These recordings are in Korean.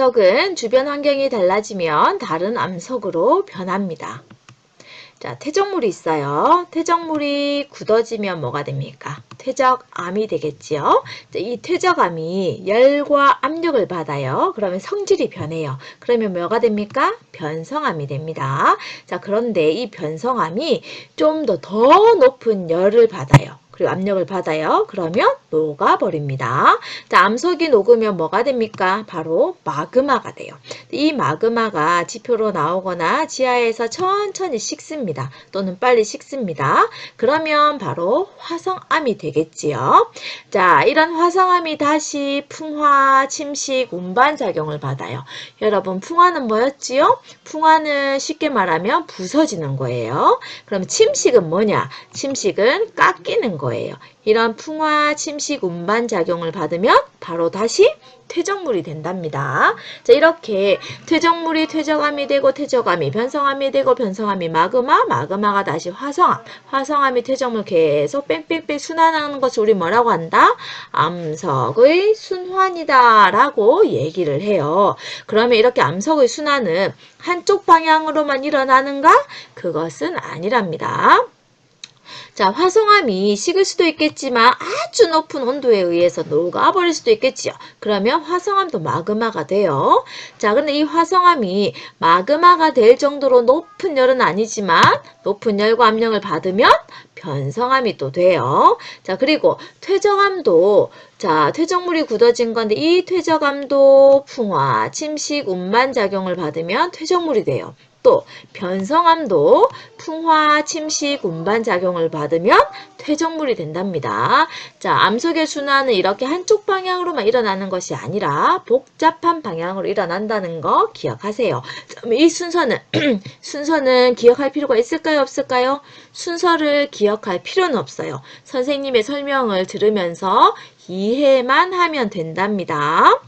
암석은 주변 환경이 달라지면 다른 암석으로 변합니다. 자, 퇴적물이 있어요. 퇴적물이 굳어지면 뭐가 됩니까? 퇴적암이 되겠지요. 자, 이 퇴적암이 열과 압력을 받아요. 그러면 성질이 변해요. 그러면 뭐가 됩니까? 변성암이 됩니다. 자, 그런데 이 변성암이 좀 더더 높은 열을 받아요. 그리고 압력을 받아요. 그러면 녹아버립니다. 자, 암석이 녹으면 뭐가 됩니까? 바로 마그마가 돼요. 이 마그마가 지표로 나오거나 지하에서 천천히 식습니다. 또는 빨리 식습니다. 그러면 바로 화성암이 되겠지요. 자, 이런 화성암이 다시 풍화, 침식, 운반 작용을 받아요. 여러분, 풍화는 뭐였지요? 풍화는 쉽게 말하면 부서지는 거예요. 그럼 침식은 뭐냐? 침식은 깎이는 거예요. 이런 풍화, 침식, 운반 작용을 받으면 바로 다시 퇴적물이 된답니다. 자, 이렇게 퇴적물이 퇴적암이 되고 퇴적암이 변성암이 되고 변성암이 마그마, 마그마가 다시 화성암, 화성암이 퇴적물 계속 뺑뺑뺑 순환하는 것을 우리 뭐라고 한다? 암석의 순환이다 라고 얘기를 해요. 그러면 이렇게 암석의 순환은 한쪽 방향으로만 일어나는가? 그것은 아니랍니다. 자, 화성암이 식을 수도 있겠지만 아주 높은 온도에 의해서 녹아버릴 수도 있겠지요. 그러면 화성암도 마그마가 돼요. 자, 그런데 이 화성암이 마그마가 될 정도로 높은 열은 아니지만 높은 열과 압력을 받으면 변성암이 또 돼요. 자, 그리고 퇴적암도 자, 퇴적물이 굳어진 건데 이 퇴적암도 풍화, 침식, 운반 작용을 받으면 퇴적물이 돼요. 또 변성암도 풍화, 침식, 운반 작용을 받으면 퇴적물이 된답니다. 자, 암석의 순환은 이렇게 한쪽 방향으로만 일어나는 것이 아니라 복잡한 방향으로 일어난다는 거 기억하세요. 이 순서는 순서는 기억할 필요가 있을까요, 없을까요? 순서를 기억할 필요는 없어요. 선생님의 설명을 들으면서 이해만 하면 된답니다.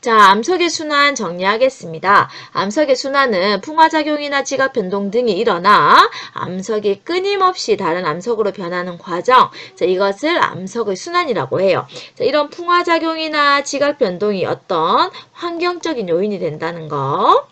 자, 암석의 순환 정리하겠습니다. 암석의 순환은 풍화작용이나 지각 변동 등이 일어나 암석이 끊임없이 다른 암석으로 변하는 과정. 자, 이것을 암석의 순환이라고 해요. 자, 이런 풍화작용이나 지각 변동이 어떤 환경적인 요인이 된다는 거.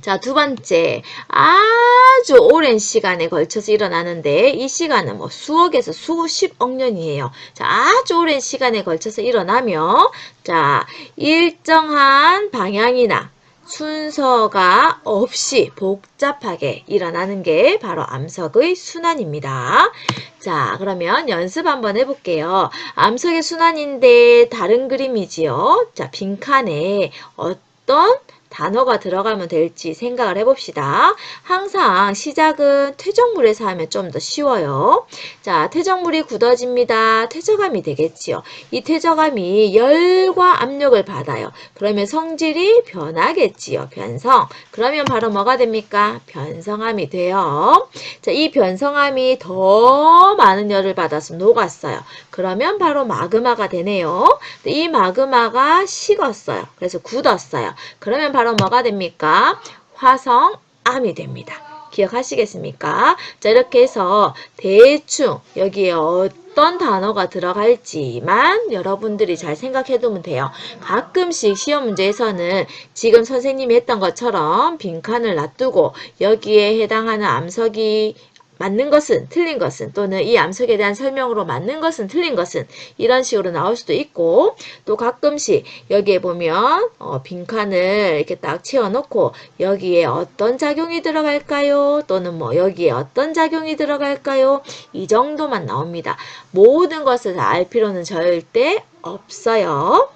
자, 두 번째. 아주 오랜 시간에 걸쳐서 일어나는데 이 시간은 뭐 수억에서 수십억 년이에요. 자, 아주 오랜 시간에 걸쳐서 일어나며 자, 일정한 방향이나 순서가 없이 복잡하게 일어나는 게 바로 암석의 순환입니다. 자, 그러면 연습 한번 해볼게요. 암석의 순환인데 다른 그림이지요. 자, 빈칸에 어떤 단어가 들어가면 될지 생각을 해봅시다. 항상 시작은 퇴적물에서 하면 좀 더 쉬워요. 자, 퇴적물이 굳어집니다. 퇴적암이 되겠지요. 이 퇴적암이 열과 압력을 받아요. 그러면 성질이 변하겠지요. 변성. 그러면 바로 뭐가 됩니까? 변성암이 돼요. 자, 이 변성암이 더 많은 열을 받아서 녹았어요. 그러면 바로 마그마가 되네요. 이 마그마가 식었어요. 그래서 굳었어요. 그러면 바로 뭐가 됩니까? 화성암이 됩니다. 기억하시겠습니까? 자, 이렇게 해서 대충 여기에 어떤 단어가 들어갈지만 여러분들이 잘 생각해 두면 돼요. 가끔씩 시험 문제에서는 지금 선생님이 했던 것처럼 빈칸을 놔두고 여기에 해당하는 암석이 맞는 것은 틀린 것은 또는 이 암석에 대한 설명으로 맞는 것은 틀린 것은 이런 식으로 나올 수도 있고 또 가끔씩 여기에 보면 어, 빈칸을 이렇게 딱 채워놓고 여기에 어떤 작용이 들어갈까요? 또는 뭐 여기에 어떤 작용이 들어갈까요? 이 정도만 나옵니다. 모든 것을 다 알 필요는 절대 없어요.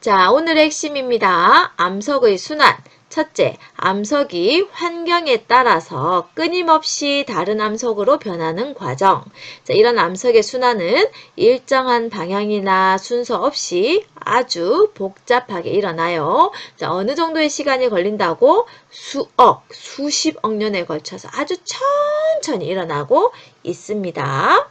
자, 오늘의 핵심입니다. 암석의 순환. 첫째, 암석이 환경에 따라서 끊임없이 다른 암석으로 변하는 과정. 자, 이런 암석의 순환은 일정한 방향이나 순서 없이 아주 복잡하게 일어나요. 자, 어느 정도의 시간이 걸린다고? 수억, 수십억 년에 걸쳐서 아주 천천히 일어나고 있습니다.